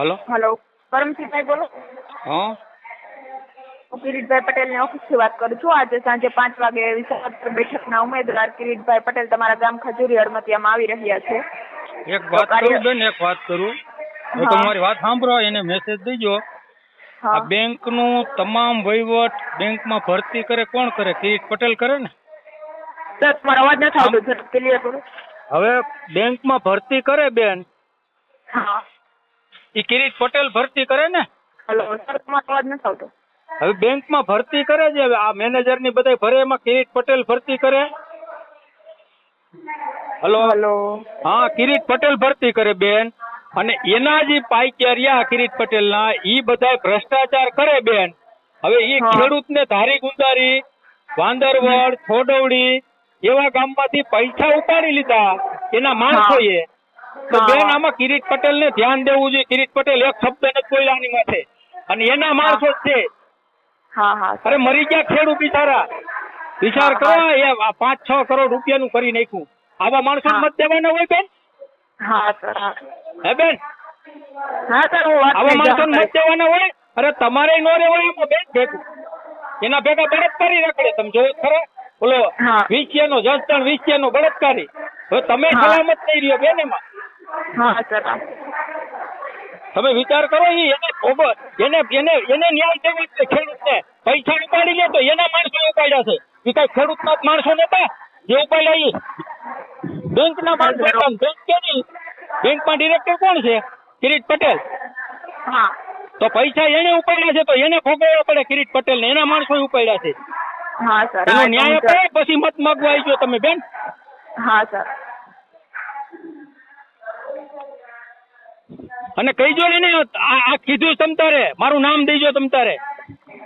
Hello? Hello. Karamsinhbhai બોલો. હા? હું કિરીટભાઈ પટેલની ઓફિસથી વાત કરું છું. આજે સાંજે પાંચ વાગે વિસાવદર બેઠકના ઉમેદવાર કિરીટભાઈ પટેલ તમારા ગામ ખજૂરી હળમતિયામાં આવી રહ્યા છે. એક વાત કરું બેન એક વાત કરું. હું. તમારી વાત સાંભળો એને મેસેજ દેજો. આ બેંકનું તમામ વહીવટ બેંકમાં ભરતી કરે કોણ કરે? કિરીટ પટેલ કરે ને? સર તમારો અવાજ નથી આવતો સર. ક્લિયર કરો. હવે બેંકમાં ભરતી કરે બેન. હા. એ કિરીટ પટેલ ભરતી કરે ને? હલો સર તમારો અવાજ નથી આવતો. હવે બેંકમાં ભરતી કરે છે? હવે આ મેનેજરની બધા ભરે એમાં કિરીટ પટેલ ભરતી કરે? હલો? હલો. હા કિરીટ પટેલ ભરતી કરે બેન. અને એના જે પાઇક્યા કિરીટ પટેલ ના ઈ બધા ભ્રષ્ટાચાર કરે બેન. હવે ઈ ખેડૂત ને ધારી ગુંદારી વાંદરવડ છોડવડી એવા ગામમાંથી પૈસા ઉપાડી લીધા. એના માણસોએ. તો બેન આમાં કિરીટ પટેલ ને ધ્યાન દેવું જોઈએ. કિરીટ પટેલ એક શબ્દ નથી બોલ્યા આની માથે. અને એના માણસો જ છે. અરે મરી ગયા ખેડૂત બિચારા વિચાર કરો એ પાંચ છ કરોડ રૂપિયા નું કરી નાખ્યું. આવા માણસો. મત દેવાના હોય બેન? હા સર હે. બેન? હા સર હું વાત આવા માણસો મત દેવાના હોય? અરે તમારે નો રહેવાય એમાં બેન ભેગું. એના ભેગા બળાત્કારી રખડે તમે જોવો ખરા? ઓલો નો જસ્ટન જસદણ નો બળાત્કારી. હવે તમે સલામત થઈ રહ્યો બેન એમાં. હા સર તમે વિચાર કરો એને ખબર એને એને એને ન્યાય દેવો છે ખેડૂતને પૈસા ઉપાડી લે તો એના માણસો ઉપાડ્યા છે. એ કઈ ખેડૂત ના માણસો નતા જે ઉપાડ્યા એ બેંક ના માણસો બેંક કેની બેંકમાં ડિરેક્ટર કોણ છે? કિરીટ પટેલ. હા. તો પૈસા એને ઉપાડ્યા છે તો એને ભોગવવા પડે કિરીટ પટેલ ને એના માણસો ઉપાડ્યા છે. હા સર. ન્યાય હું પછી મત માગવા આવી તમે બેન. હા સર. અને કહીજો ને આ કીધું તમ તારે. મારું નામ દેજો તમ તારે.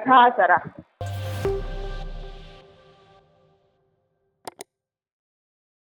હા, સર, હા.